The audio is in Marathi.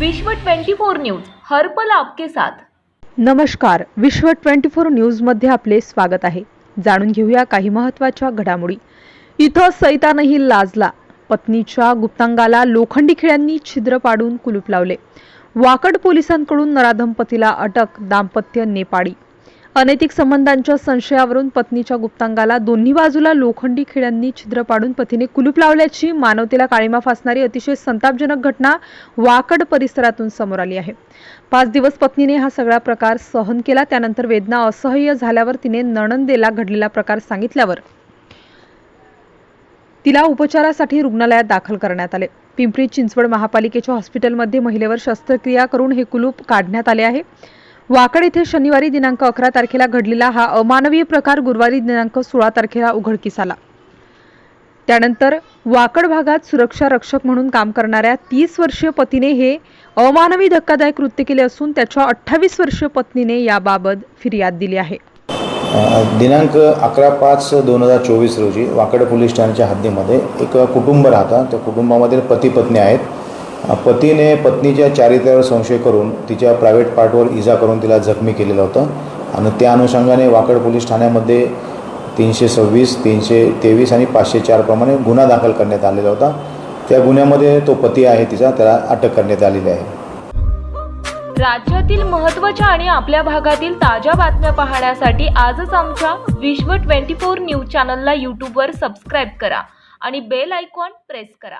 विश्व 24 न्यूज हर्पल आपके साथ. नमस्कार विश्व 24 न्यूजमध्ये आपले स्वागत आहे. जाणून घेऊया काही महत्त्वाच्या घडामोडी. इथं सैतानही लाजला. पत्नीच्या गुप्तांगाला लोखंडी खिळ्यांनी छिद्र पाडून कुलूप लावले. वाकड पोलिसांकडून नराधम पतीला अटक दाम्पत्य नेपाळी. अनैतिक संबंधांच्या संशयावरून पत्नीच्या गुप्तांगाला दोन्ही बाजूला लोखंडी खिळ्यांनी छिद्र पाडून पतीने कुलूप लावल्याची मानवतेला काळीमा फासणारी अतिशय संतापजनक घटना वाकड परिसरातून समोर आली आहे. पाच दिवस पत्नीने हा सगळा प्रकार सहन केला त्यानंतर वेदना असह्य झाल्यावर तिने नणंदेला घडलेला प्रकार सांगितल्यावर तिला उपचारासाठी रुग्णालयात दाखल करण्यात आले. पिंपरी चिंचवड महापालिकेच्या हॉस्पिटलमध्ये महिलेवर शस्त्रक्रिया करून हे कुलूप काढण्यात आले आहे. वाकड येथे शनिवारी दिनांक अकरा तारखेला घडलेला हा अमानवीय प्रकार गुरुवारी दिनांक सोळा तारखेला उघडकीस आला. त्यानंतर वाकड भागात सुरक्षा रक्षक म्हणून काम करणाऱ्या तीस वर्षीय पतीने हे अमानवी धक्कादायक कृत्य केले असून त्याच्या अठ्ठावीस वर्षीय पत्नीने याबाबत फिर्याद दिली आहे. दिनांक अकरा पाच दोन हजार चोवीस रोजी वाकड पोलीस ठाण्याच्या हद्दीमध्ये एक कुटुंब राहतं. त्या कुटुंबामध्ये पती पत्नी आहेत. पतीने पत्नीच्या चारित्र्यावर संशय करून तिच्या प्रायव्हेट पार्टवर इजा करून तिला जखमी केलेलं होतं. आणि त्या अनुषंगाने वाकड पोलीस ठाण्यामध्ये तीनशे सव्वीस तीनशे तेवीस आणि पाचशे चारप्रमाणे गुन्हा दाखल करण्यात आलेला होता. त्या गुन्ह्यामध्ये तो पती आहे तिचा त्याला अटक करण्यात आलेली आहे. राज्यातील महत्त्वाच्या आणि आपल्या भागातील ताज्या बातम्या पाहण्यासाठी आजच आमच्या विश्व 24 न्यूज चॅनलला यूट्यूबवर सबस्क्राईब करा आणि बेल आयकॉन प्रेस करा.